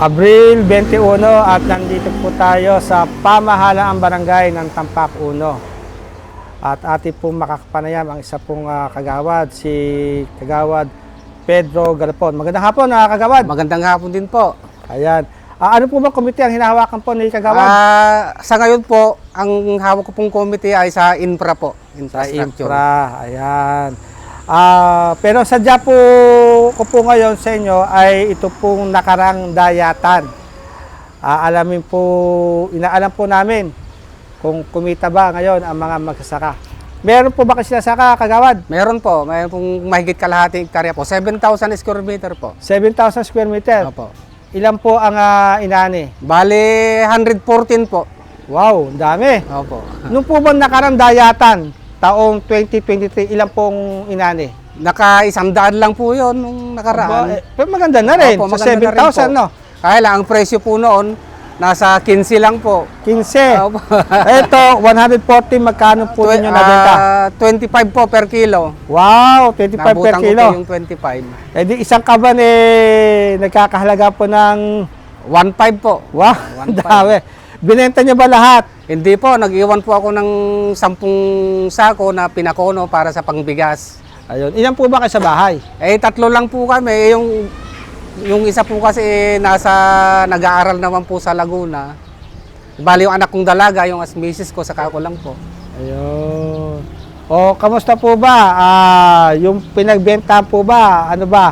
Abril 21 at nandito po tayo sa pamahalaang barangay ng Tampak 1. At ating pong makakapanayam ang isa pong ah, kagawad, si Kagawad Pedro Galapon. Magandang hapon, na kagawad. Magandang hapon din po. Ayan. Ah, ano po ba komite ang hinahawakan po ni Kagawad? Ah, sa ngayon po, ang hawak ko pong committee ay sa infra po. sa Infrastructure. infra. Ayan. Ah, pero sadya po ko po ngayon sa inyo ay ito pong nakarang dayatan. Ah, alamin po, inaalam po namin kung kumita ba ngayon ang mga magsasaka. Meron po ba kasi nasaka, kagawad? Meron po, mayroon pong mahigit kalahating hektarya po. 7,000 square meter po. 7,000 square meter. Opo. Ilan po ang ah, inani? Bali, 114 po. Wow, dami. Opo. Nung po ba nakarang dayatan, taong 2023, ilan pong inani? Naka isang daan lang po yon nung Aba, nakaraan. eh, pero maganda na rin. Opo, sa maganda na rin 7,000, po. no? Kaya lang, ang presyo po noon, nasa 15 lang po. 15. Opo. Ito, 140, magkano po Twe- ninyo nabenta? ah, 25 po per kilo. Wow, 25 per Nabutan ko kilo. po yung 25. Eh di isang kaban eh, nagkakahalaga po ng, 1.5 po. wow, ang dami. Binenta niyo ba lahat? Hindi po, nag-iwan po ako ng 10 sako na pinakono para sa pangbigas. Ayun, ilan po ba kayo sa bahay? Eh, tatlo lang po kami. Eh, Yung, yung isa po kasi eh, nasa nag-aaral naman po sa Laguna. Bali yung anak kong dalaga, yung as misis ko, saka ako lang po. Ayun. O, kamusta po ba? Ah, yung pinagbenta po ba? Ano ba?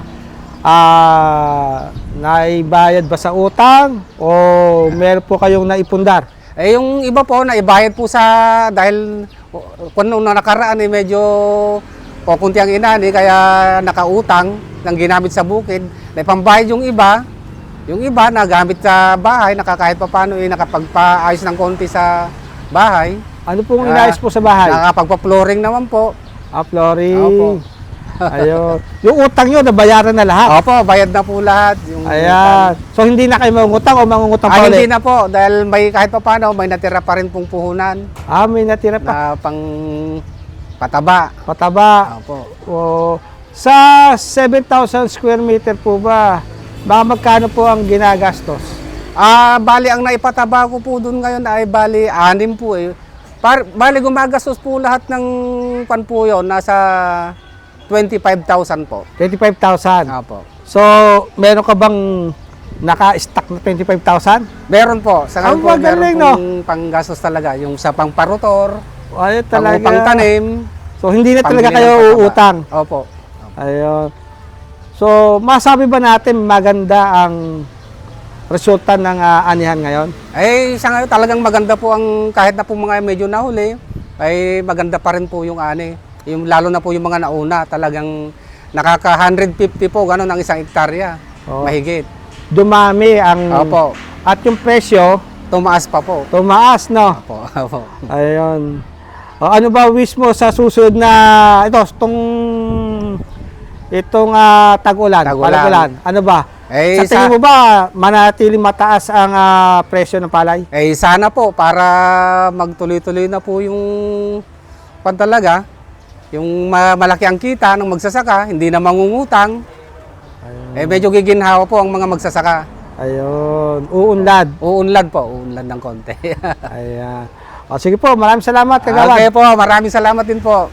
Ah, naibayad ba sa utang? O meron po kayong naipundar? Eh, yung iba po, naibayad po sa, dahil kung nung nakaraan eh, medyo o kunti ang inani, kaya nakautang ng ginamit sa bukid. Naipambayad yung iba, yung iba nagamit sa bahay, nakakahit pa paano eh, nakapagpaayos ng konti sa bahay. Ano pong Ah, inayos po sa bahay? Nakakapagpa-flooring naman po. Ah, flooring. Opo. Ayun. Yung utang nyo, nabayaran na lahat. Opo, bayad na po lahat. Yung Ayan. So, hindi na kayo mangungutang o mangungutang pa Ah, hindi ulit? na po, dahil may kahit pa paano, may natira pa rin pong puhunan Ah, may natira pa. na pang pataba. Pataba. Opo. O, sa 7,000 square meter po ba, baka magkano po ang ginagastos? Ah, bali ang naipataba ko po doon ngayon ay bali anim po eh. Par, bali gumagastos po lahat ng pan po yun, nasa 25,000 po. 25,000. Opo. So, meron ka bang naka-stack na 25,000? Meron po. Sa ngayon po, meron pong panggastos talaga. Yung sa pangparotor, Ay, pang talaga. tanim. So, hindi na talaga kayo uutang. Opo. Ayun. So, masabi ba natin maganda ang resulta ng ah, anihan ngayon? Eh, sa ngayon talagang maganda po ang kahit na po mga medyo nahuli, ay maganda pa rin po yung ani. Yung, lalo na po yung mga nauna, talagang nakaka 150 po, gano'n ang isang hektarya. Oo. Mahigit. Dumami ang... Opo. At yung presyo, Tumaas pa po. tumaas, no? Opo. Opo. Ayun. O, ano ba wish mo sa susunod na... Ito, itong... Itong ah, tag-ulan, Tag-ulan. palag-ulan. Ano ba? Eh, sa tingin sa- mo ba, manatiling mataas ang ah, presyo ng palay? Eh, sana po, para magtuloy-tuloy na po yung pan talaga, yung ma- malaki ang kita ng magsasaka, hindi na mangungutang, eh medyo giginhawa po ang mga magsasaka. Ayun. Uunlad. Uunlad po, uunlad ng konti. Ayan. O, sige po, maraming salamat, kagawad. okay po, maraming salamat din po.